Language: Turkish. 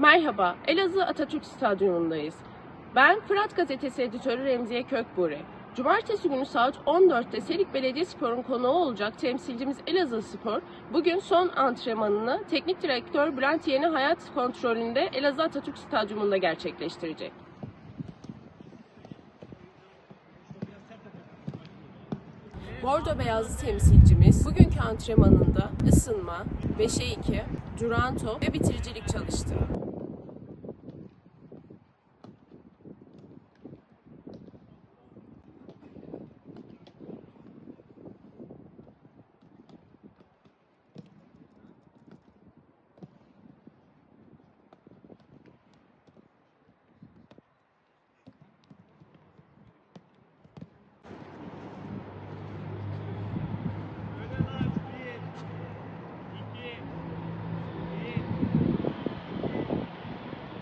Merhaba, Elazığ Atatürk Stadyumundayız. Ben Fırat Gazetesi editörü Remziye Kökburi. Cumartesi günü saat 14'te Serik Belediyespor'un konuğu olacak temsilcimiz Elazığ Spor, bugün son antrenmanını teknik direktör Bülent Yeni Hayat kontrolünde Elazığ Atatürk Stadyumunda gerçekleştirecek. Bordo beyazlı temsilcimiz bugünkü antrenmanında ısınma, 5'e 2, duran top ve bitiricilik çalıştı.